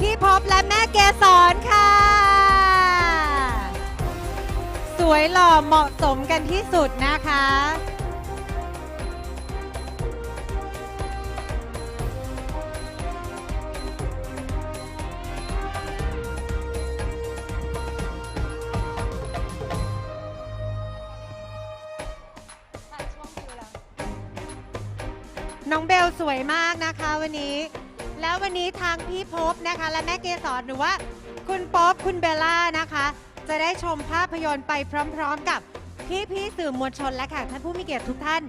พี่พบและแม่เกสรค่ะ สวยหล่อเหมาะสมกันที่สุดนะคะ น้องเบลสวยมากนะคะวันนี้ แล้ววันนี้ทางพี่พบนะคะ และแม่เกสรหรือว่า คุณป๊อบคุณเบลล่านะคะ จะได้ชมภาพยนตร์ไปพร้อมๆ กับพี่พี่ๆสื่อมวลชนและแขกท่านผู้มีเกียรติทุกท่าน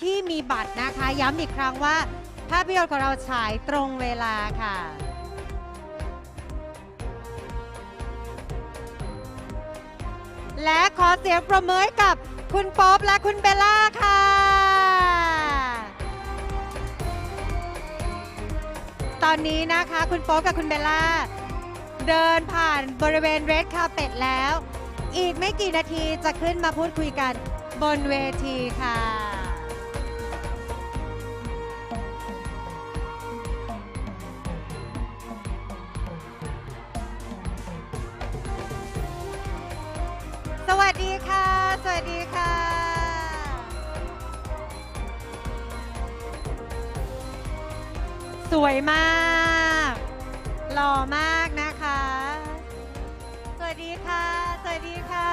ที่มีบัตรนะคะ ย้ำอีกครั้งว่า ภาพยนตร์ของเราฉายตรงเวลาค่ะ และขอเสียงประเมินกับคุณป๊อบและคุณเบลล่าค่ะ ตอนนี้นะคะ คุณโป๊ปกับคุณเบลล่า เดินผ่านบริเวณเรดคาเป็ดแล้ว อีกไม่กี่นาทีจะขึ้นมาพูดคุยกันบนเวทีค่ะ สวยมากหล่อมากนะคะ สวัสดีค่ะ สวัสดีค่ะ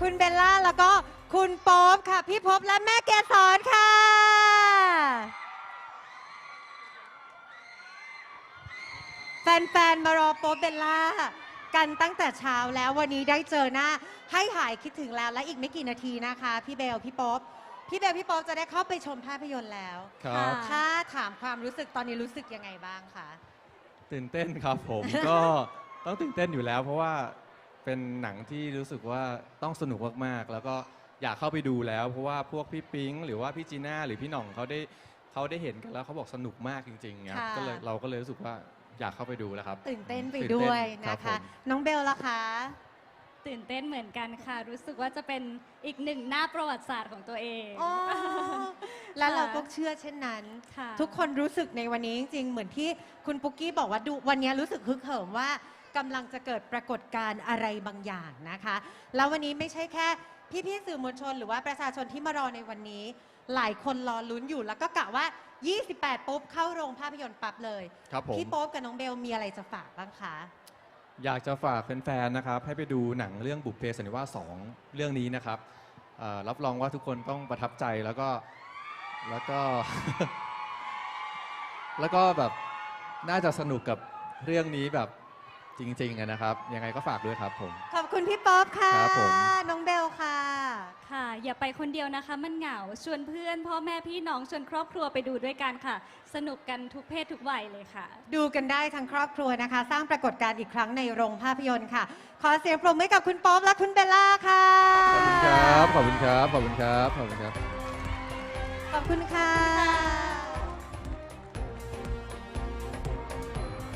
คุณเบลล่าแล้วก็คุณโป๊ปค่ะ พี่พบและแม่เกสรค่ะ แฟนๆ มารอโป๊ปเบลล่ากันตั้งแต่เช้าแล้ววันนี้ได้เจอหน้า ให้หายคิดถึงแล้วและอีกไม่กี่นาทีนะคะ พี่เบล พี่โป๊ป พี่เบลพี่โป๊ปจะได้เข้าไปชมภาพยนตร์แล้วครับถ้าถามความรู้สึกตอนนี้รู้สึกยังไงบ้างคะ ตื่นเต้นครับผม ก็ต้องตื่นเต้นอยู่แล้ว เพราะว่าเป็นหนังที่รู้สึกว่าต้องสนุกมากๆ แล้วก็อยากเข้าไปดูแล้ว เพราะว่าพวกพี่ปิ๊งหรือว่าพี่จีน่าหรือพี่หน่องเขาได้เขาได้เห็นกันแล้วเขาบอกสนุกมากจริงๆครับค่ะ ก็เลยเราก็เลยรู้สึกว่าอยากเข้าไปดูแล้วครับตื่นเต้นไปตื่นเต้นด้วยครันะบคะผม น้องเบลล่ะคะ ตื่นเต้นเหมือนกันค่ะ รู้สึกว่าจะเป็นอีกหนึ่งหน้าประวัติศาสตร์ของตัวเอง อ๋อแล้วเราก็ค่ะเชื่อเช่นนั้น ค่ะ ทุกคนรู้สึกในวันนี้จริงๆ เหมือนที่คุณปุ๊กกี้บอกว่าดูวันนี้รู้สึกฮึกเหิมว่ากำลังจะเกิดปรากฏการณ์อะไรบางอย่างนะคะ แล้ววันนี้ไม่ใช่แค่พี่ๆสื่อมวลชน หรือว่าประชาชนที่มารอในวันนี้ หลายคนรอลุ้นอยู่แล้วก็กะว่า 28 ปุ๊บเข้าโรงภาพยนตร์ปั๊บเลย ครับผม พี่โป๊ปกับน้องเบลมีอะไรจะฝากบ้างคะ อยากจะฝากแฟนๆนะครับให้ไปดูหนังเรื่องบุพเพสันนิวาสองเรื่องนี้นะครับเอ่อรับรองว่าทุกคนต้องประทับใจแล้วก็แล้วก็ แล้วก็แบบน่าจะสนุกกับเรื่องนี้แบบ จริงๆอะนะครับ ยังไงก็ฝากด้วยครับผม ขอบคุณพี่ป๊อปค่ะ ครับผม น้องเบลค่ะ ค่ะ อย่าไปคนเดียวนะคะ มันเหงา ชวนเพื่อน พ่อแม่พี่น้อง ชวนครอบครัวไปดูด้วยกันค่ะ สนุกกันทุกเพศทุกวัยเลยค่ะ ดูกันได้ทั้งครอบครัวนะคะ สร้างปรากฏการณ์อีกครั้งในโรงภาพยนตร์ค่ะ ขอเสียงปรบมือให้กับคุณป๊อปและคุณเบลล่าค่ะ ขอบคุณครับ ขอบคุณครับ ขอบคุณครับ ขอบคุณครับ ขอบคุณค่ะ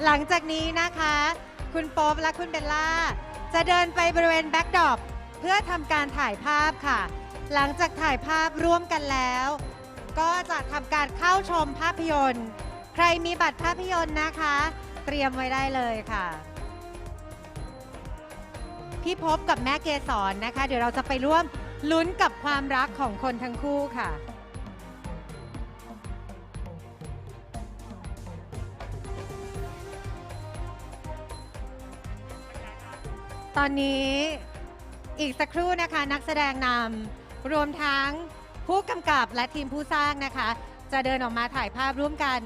หลังจากนี้นะคะ คุณโป๊ปและคุณเบลล่า จะเดินไปบริเวณแบ็กดรอปเพื่อทำการถ่ายภาพค่ะ หลังจากถ่ายภาพร่วมกันแล้ว ก็จะทำการเข้าชมภาพยนตร์ ใครมีบัตรภาพยนตร์นะคะ เตรียมไว้ได้เลยค่ะ พี่พบกับแม่เกสรนะคะ เดี๋ยวเราจะไปร่วมลุ้นกับความรักของคนทั้งคู่ค่ะ อนนี้อีกสักครู่นะคะนักแสดงนำรวมทั้งผู้กำกับและทีมผู้สร้างนะคะ จะเดินออกมาถ่ายภาพร่วมกัน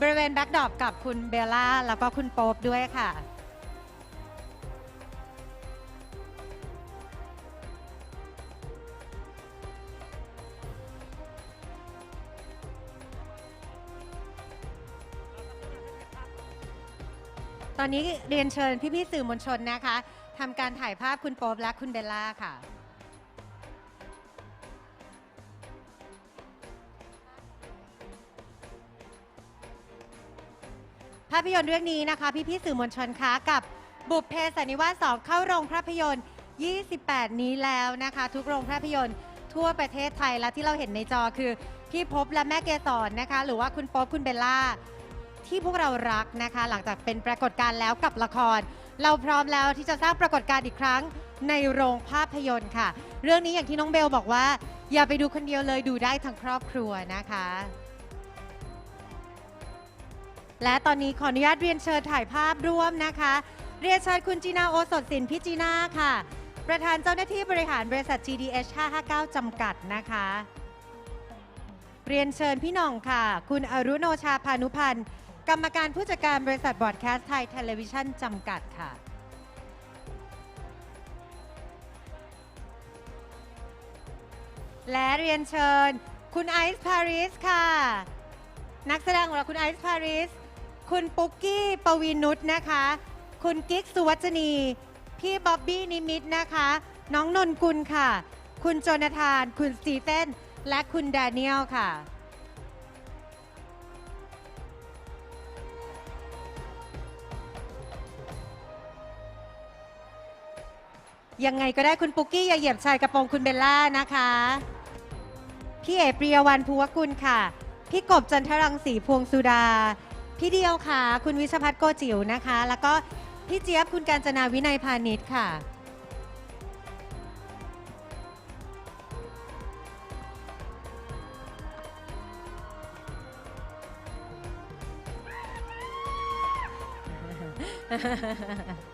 บริเวณแบ็กดรอปกับคุณเบลล่า แล้วก็คุณโป๊ปด้วยค่ะตอนนี้เรียนเชิญพี่ๆสื่อมวลชนนะคะ ทำการถ่ายภาพคุณโป๊ปและคุณเบลล่าค่ะ ภาพยนตร์เรื่องนี้นะคะ พี่ๆสื่อมวลชนคะกับบุพเพสันนิวาส2เข้าโรงภาพยนตร์ 28 นี้แล้วนะคะ ทุกโรงภาพยนตร์ทั่วประเทศไทยและที่เราเห็นในจอคือ พี่พบและแม่เกสรนะคะ หรือว่าคุณโป๊ปคุณเบลล่า ที่พวกเรารักนะคะ หลังจากเป็นปรากฏการณ์แล้วกับละคร เราพร้อมแล้วที่จะสร้างปรากฏการณ์อีกครั้งในโรงภาพยนตร์ค่ะ เรื่องนี้อย่างที่น้องเบลบอกว่า อย่าไปดูคนเดียวเลยดูได้ทั้งครอบครัวนะคะ และตอนนี้ขออนุญาตเรียนเชิญถ่ายภาพร่วมนะคะ เรียนเชิญคุณจีนาโอสถสินพี่จีนาค่ะ ประธานเจ้าหน้าที่บริหารบริษัท GDH 559 จำกัดนะคะ เรียนเชิญพี่น่องค่ะ คุณอรุโนชาพานุพันธ์ กรรมการผู้จัดการบริษัทบอร์ดแคสต์ไทยเทเลวิชั่นจำกัดค่ะ และเรียนเชิญ คุณไอซ์พาริสค่ะ นักแสดงของเราคุณไอซ์พาริส คุณปุ๊กกี้ปวีนุชนะคะ คุณกิ๊กสุวัจนี พี่บ๊อบบี้นิมิตนะคะ น้องนนกุลค่ะ คุณโจนาธาน คุณสตีเฟนและคุณแดเนียลค่ะ ยังไงก็ได้คุณปุ๊กกี้อย่าเหยียบชายกระโปรงคุณเบลล่านะคะ พี่เอปริยวันภูวกุลค่ะ พี่กบจันทรังสีพวงสุดา พี่เดียวค่ะ คุณวิชพัฒน์โกจิ๋วนะคะ แล้วก็พี่เจี๊ยบคุณการจนาวินัยพาณิชย์ค่ะ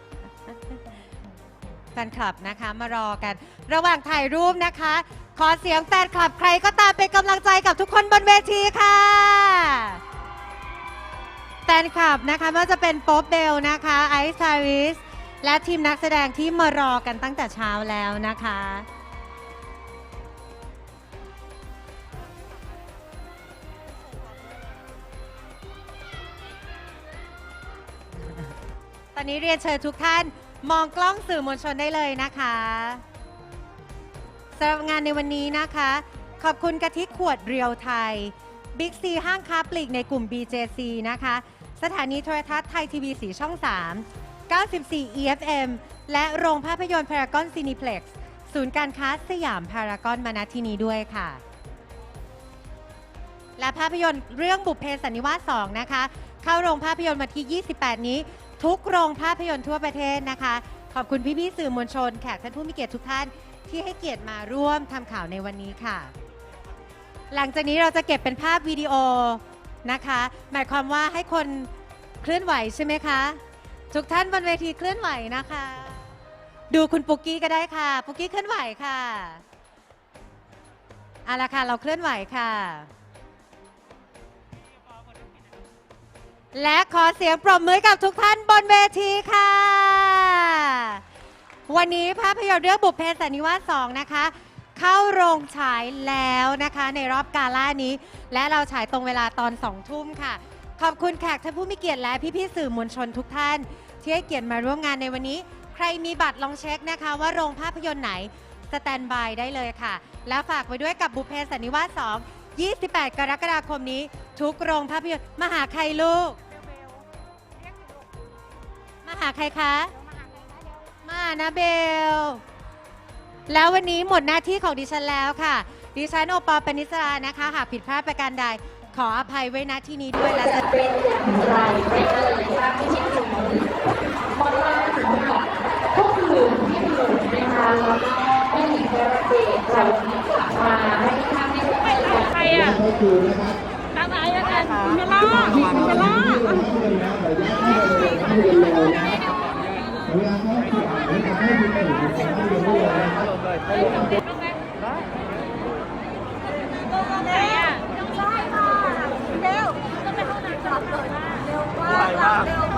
แฟนคลับนะคะมารอกัน ระหว่างถ่ายรูปนะคะ ขอเสียงแฟนคลับใครก็ตามเป็นกำลังใจกับทุกคนบนเวทีค่ะแฟนคลับนะคะไม่ว่าจะเป็นโป๊ปเบลนะคะไอซ์ซาริสและทีมนักแสดงที่มารอกันตั้งแต่เช้าแล้วนะคะตอนนี้เรียนเชิญทุกท่าน มองกล้องสื่อมวลชนได้เลยนะคะสำหรับงานในวันนี้นะคะ ขอบคุณกะทิขวดเรียวไทยบิ๊กซีห้างค้าปลีกในกลุ่ม BJC นะคะ สถานีโทรทัศน์ไทยทีวีสีช่อง 3 94 EFM และโรงภาพยนตร์พารากอนซีนิเพล็กซ์ศูนย์การค้าสยามพารากอนมาณที่นี้ด้วยค่ะ และภาพยนตร์เรื่องบุพเพสันนิวาส 2 นะคะ เข้าโรงภาพยนตร์วันที่ 28 นี้ ทุกโรงภาพยนตร์ทั่วประเทศนะคะ ขอบคุณพี่ๆสื่อมวลชนแขกท่านผู้มีเกียรติทุกท่านที่ให้เกียรติมาร่วมทำข่าวในวันนี้ค่ะ หลังจากนี้เราจะเก็บเป็นภาพวิดีโอนะคะ หมายความว่าให้คนเคลื่อนไหวใช่ไหมคะ ทุกท่านบนเวทีเคลื่อนไหวนะคะ ดูคุณปุกกี้ก็ได้ค่ะ ปุกกี้เคลื่อนไหวค่ะเอาละค่ะ เราเคลื่อนไหวค่ะ และขอเสียงปรบมือกับทุกท่านบนเวทีค่ะ วันนี้ภาพยนตร์เรื่องบุพเพสันนิวาส2นะคะ เข้าโรงฉายแล้วนะคะในรอบกาล่านี้ และเราฉายตรงเวลาตอน2ทุ่มค่ะ ขอบคุณแขกท่านผู้มีเกียรติและพี่ๆสื่อมวลชนทุกท่าน ที่ให้เกียรติมาร่วมงานในวันนี้ ใครมีบัตรลองเช็คนะคะ ว่าโรงภาพยนตร์ไหนสแตนบายได้เลยค่ะ แล้วฝากไว้ด้วยกับบุพเพสันนิวาส2 28 กรกฎาคมนี้ ทุกโรงภาพยนตร์มาหาใครลูก หาใครคะ มานะเบล แล้ววันนี้หมดหน้าที่ของดิฉันแล้วค่ะ ดิฉันโอปอล์ปนิสรานะคะ หากผิดพลาดประการใด ขออภัยไว้ณที่นี้ด้วยและจะเป็นอย่างไรไม่เลยทราบที่ชื่อหมดมาถึงกับพวกหนึ่งที่หนึ่นะคะแล้วก็ไม่มีแค่เด็กเรากลับมาให้ท่านได้รู้จักใครอะ เบล่าเบล่าเร็วต้องไปห้องน้ำก่อนเร็วมากเร็ว